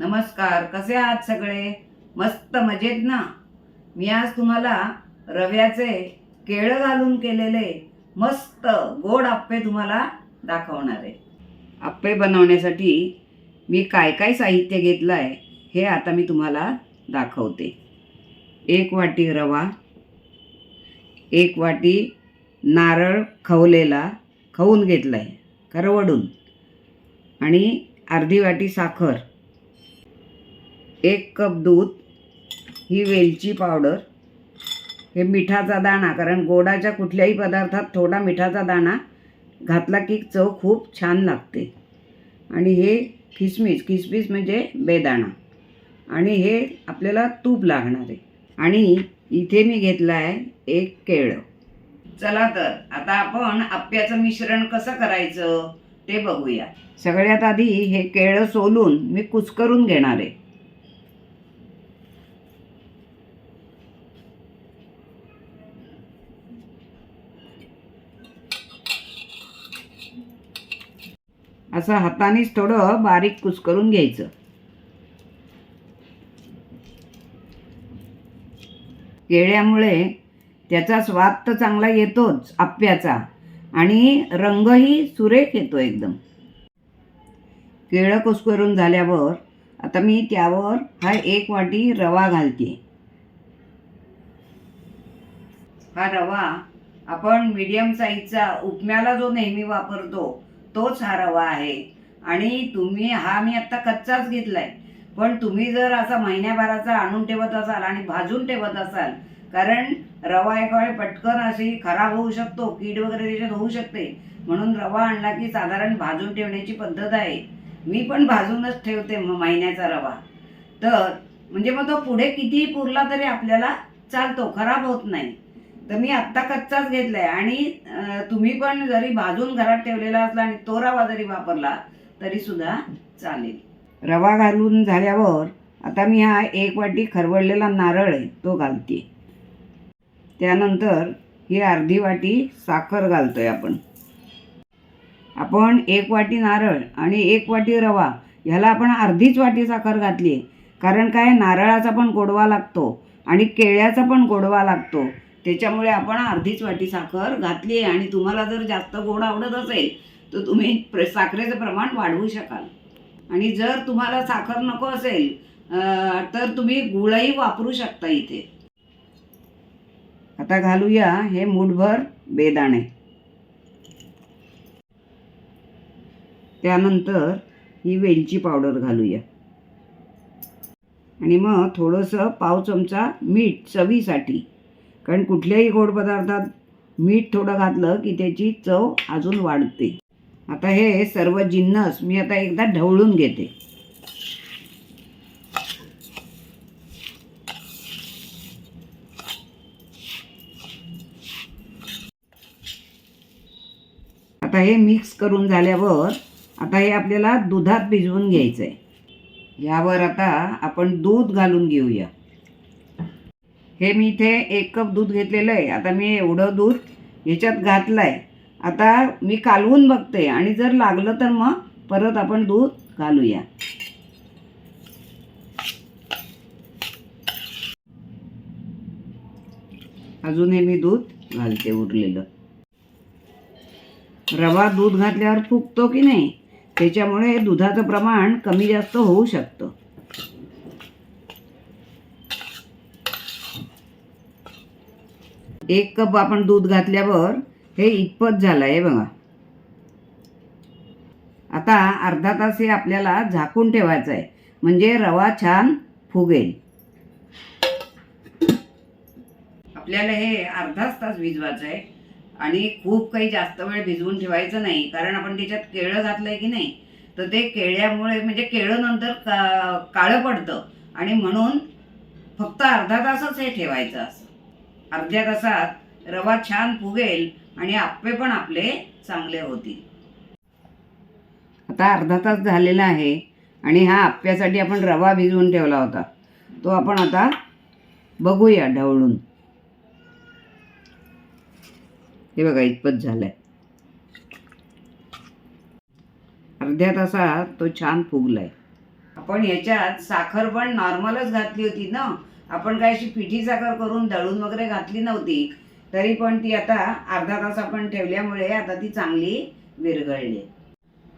नमस्कार कसे आहात सगळे? मस्त मजेत ना? मी आज तुम्हाला रव्याचे केळं घालून केलेले मस्त गोड आप्पे तुम्हाला दाखवणार आहे. आप्पे बनवण्यासाठी मी काय काय साहित्य घेतलं आहे हे आता मी तुम्हाला दाखवते. एक वाटी रवा एक वाटी नारळ खवलेला खवून घेतला आहे करवडून. आणि अर्धी वाटी साखर. एक कप दूध ही वेलची पावडर. हे मिठाचा दाणा कारण गोडाच्या कुठल्याही पदार्थात थोडा मिठाचा दाणा घातला की चव खूप छान लागते. आणि हे किसमिस किसमिस म्हणजे बेदाणा. आणि हे आपल्याला तूप लागणार आहे. आणि इथे मी घेतलं आहे एक केळं. चला तर आता आपण आप्याचं मिश्रण कसं करायचं ते बघूया. सगळ्यात आधी हे केळं सोलून मी कुस्करून घेणार आहे. असं हातानेच थोडं बारीक कुस्करून घ्यायचं. केळ्यामुळे त्याचा स्वाद तर चांगला येतोच आप्याचा. आणि रंगही सुरेख येतो एकदम. केळं कुस्करून झाल्यावर आता मी त्यावर हा एक वाटी रवा घालते. हा रवा आपण मीडियम साईजचा उपम्याला जो नेहमी वापरतो तोच हा रवा आहे. आणि तुम्ही हा मी आत्ता कच्चाच घेतलाय. पण तुम्ही जर असा महिन्याभराचा आणून ठेवत असाल आणि भाजून ठेवत असाल कारण रवा एकावेळी पटकन अशी खराब होऊ शकतो कीड वगैरे त्याच्यात होऊ शकते. म्हणून रवा आणला की साधारण भाजून ठेवण्याची पद्धत आहे. मी पण भाजूनच ठेवते महिन्याचा रवा. तर म्हणजे मग तो पुढे कितीही पुरला तरी आपल्याला चालतो खराब होत नाही. तर मी आत्ता कच्चाच घेतलाय. आणि तुम्ही पण जरी भाजून घरात ठेवलेला असला आणि तो रवा जरी वापरला तरी सुद्धा चालेल. रवा घालून झाल्यावर आता मी हा एक वाटी खरवडलेला नारळ आहे तो घालते. त्यानंतर ही अर्धी वाटी साखर घालतोय आपण. आपण एक वाटी नारळ आणि एक वाटी रवा ह्याला आपण अर्धीच वाटी साखर घातली कारण काय? नारळाचा पण गोडवा लागतो आणि केळ्याचा पण गोडवा लागतो. त्याच्यामुळे आपण अर्धीच वाटी साखर घातली आहे आणि तुम्हाला जर जास्त गोड आवडत असेल तर तुम्ही प्र साखरेचं प्रमाण वाढवू शकाल. आणि जर तुम्हाला साखर नको असेल तर तुम्ही गुळही वापरू शकता इथे. आता घालूया हे मुठभर बेदाणे. त्यानंतर ही वेलची पावडर घालूया. आणि मग थोडंसं पाव चमचा मीठ चवीसाठी कारण कुठल्याही गोड पदार्थात मीठ थोडं घातलं की त्याची चव अजून वाढते. आता हे सर्व जिन्नस मी आता एकदा ढवळून घेते. आता हे मिक्स करून झाल्यावर आता हे आपल्याला दुधात भिजवून घ्यायचं आहे यावर आता आपण दूध घालून घेऊया. हे मी इथे एक कप दूध घेतलेलं आहे. आता मी एवढं दूध ह्याच्यात घातलं आहे आता मी कालवून बघते. आणि जर लागलं तर मग परत आपण दूध घालूया. अजून हे मी दूध घालते उरलेलं. रवा दूध घातल्यावर फुगतो की नाही? त्याच्यामुळे दुधाचं प्रमाण कमी जास्त होऊ शकतं. एक कप आपण दूध घातल्यावर हे इतपत झालं आहे बघा. आता अर्धा तास हे आपल्याला झाकून ठेवायचं आहे. म्हणजे रवा छान फुगेल. आपल्याला हे अर्धाच तास भिजवायचं आहे. आणि खूप काही जास्त वेळ भिजवून ठेवायचं नाही. कारण आपण त्याच्यात केळं घातलंय की नाही तर ते केळ्यामुळे म्हणजे केळं नंतर का काळं पडतं. आणि म्हणून फक्त अर्धा तासच हे ठेवायचं. असं अर्ध्या तासात रवा छान फुगेल आणि आप्पे पण आपले चांगले होतील. आता अर्धा तास झालेला आहे आणि हा आप्प्यासाठी आपण रवा भिजवून ठेवला होता. तो आपण आता बघूया ढवळून. हे बघा इतपत झालंय. अर्ध्या तासात तो छान फुगलाय. आपण ह्याच्यात साखर पण नॉर्मलच घातली होती ना? आपण काय अशी पिठी साखर करून दळून वगैरे घातली नव्हती तरी पण ती आता अर्धा तास आपण ठेवल्यामुळे आता ती चांगली विरघळली.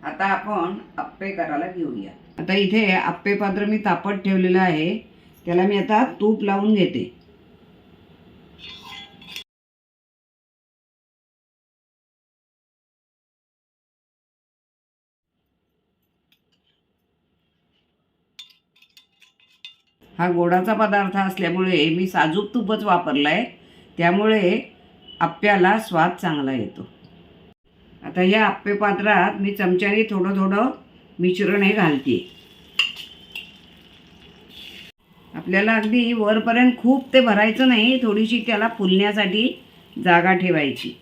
आता आपण अप्पे करायला घेऊया. आता इथे अप्पे पात्र मी तापत ठेवलेलं आहे त्याला मी आता तूप लावून घेते. हा गोडाचा पदार्थ असल्यामुळे मी साजूक तूपच वापरला आहे त्यामुळे आप्याला स्वाद चांगला येतो. आता या आप्पे पात्रात मी चमच्याने थोडं थोडं मिश्रण हे घालते आपल्याला अगदी वरपर्यंत खूप ते भरायचं नाही थोडीशी त्याला फुलण्यासाठी जागा ठेवायची.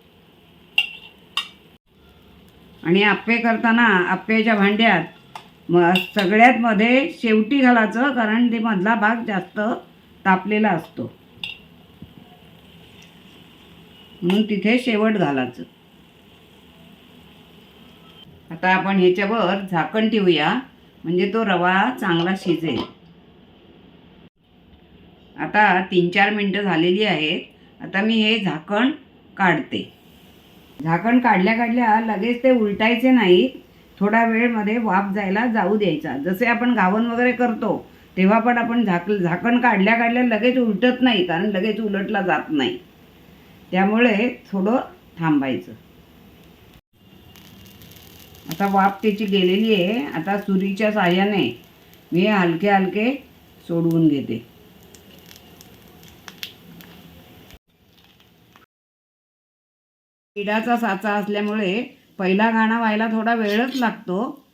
आणि आप्पे करताना आप्पेच्या भांड्यात म सगळ्यात मध्ये शेवटी घालायचं कारण ते मधला भाग जास्त तापलेला असतो. म्हणून तिथे शेवट घालायचं. आता आपण ह्याच्यावर झाकण ठेवूया. म्हणजे तो रवा चांगला शिजेल. आता तीन चार मिनटं झालेली आहेत. आता मी हे झाकण काढते. झाकण काढल्या काढल्या लगेच ते उलटायचे नाहीत. थोडा वेळमध्ये वाफ जायला जाऊ द्यायचा. जसे आपण गावण वगैरे करतो तेव्हा पण आपण झाक झाकण काढल्या काढल्या लगेच उलटत नाही कारण लगेच उलटला जात नाही. त्यामुळे थोडं थांबायचं. आता वाफ त्याची गेलेली आहे. आता सुरीच्या साह्याने मी हलके हलके सोडवून घेते. पिढाचा साचा असल्यामुळे पहिला गाणा व्हायला थोडा वेळच लागतो.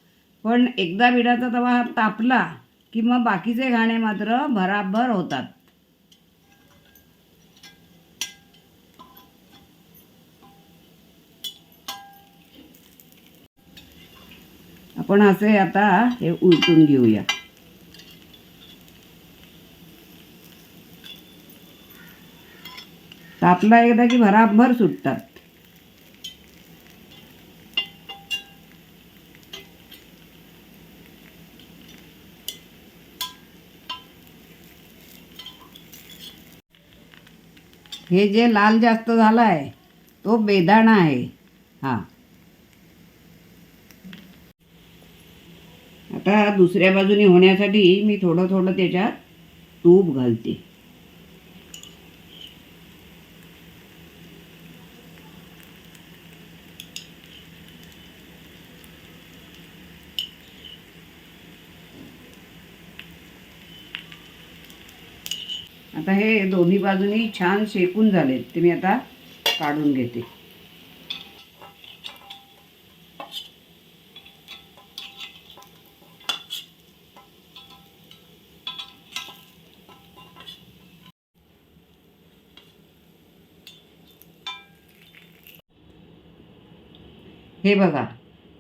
पण एकदा बिडाचा तवा तापला की मग बाकीचे घाणे मात्र भराभर होतात. आपण असे आता हे उलटून घेऊया. तापला एकदा की भराभर सुटतात. हे जे लाल जास्त झाला आहे तो बेदाणा आहे. हा. आता दुसऱ्या बाजूने होण्यासाठी मी थोडं थोडं त्याच्यात तूप घालते. आता हे दोन्ही बाजूनी छान शेकून झालेत. ते मी आता काढून घेते. हे बघा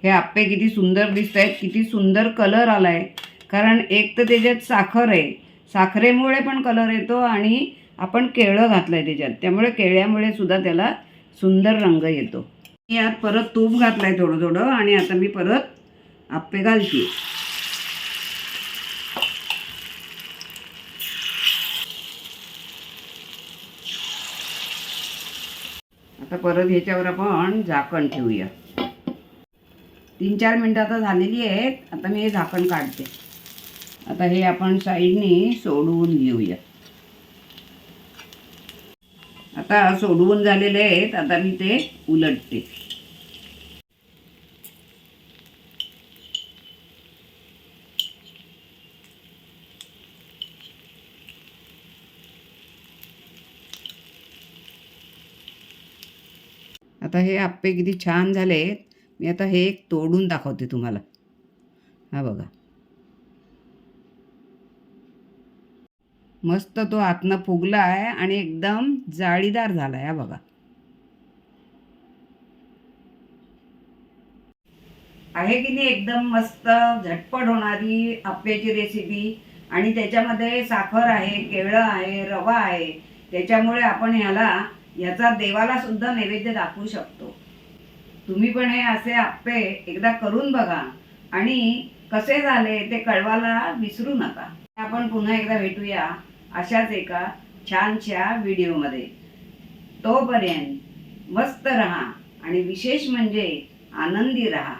हे आप्पे किती सुंदर दिसत आहेत किती सुंदर कलर आला आहे कारण एक तर त्याच्यात साखर आहे साखरेमुळे पण कलर येतो आणि आपण केळं घातलं आहे त्याच्यात. त्यामुळे केळ्यामुळे सुद्धा त्याला सुंदर रंग येतो. मी यात परत तूप घातलं आहे थोडं थोडं आणि आता मी परत आप्पे घालते. आता परत ह्याच्यावर आपण झाकण ठेवूया. तीन चार मिनटं आता झालेली आहेत. आता मी हे झाकण काढते. आता हे आपण साईडनी सोडवून घेऊया. आता सोडवून झालेले आहेत आता मी ते उलटते. आता हे आप्पे किती छान झाले मी आता हे एक तोडून दाखवते तुम्हाला. हा बघा. मस्त तो आतनं फुगला आहे आणि एकदम जाळीदार झाला आहे हा बघा. आहे की नाही एकदम मस्त झटपट होणारी आप्याची रेसिपी आणि त्याच्यामध्ये साखर आहे केळं आहे रवा आहे. त्याच्यामुळे आपण ह्याला याचा देवाला सुद्धा नैवेद्य दाखवू शकतो. तुम्ही पण हे असे आप्पे एकदा करून बघा. आणि कसे झाले ते कळवायला विसरू नका. आपण पुन्हा एकदा भेटूया. अशाच एका छानशा व्हिडिओमध्ये. तोपर्यंत मस्त रहा आणि विशेष म्हणजे आनंदी रहा.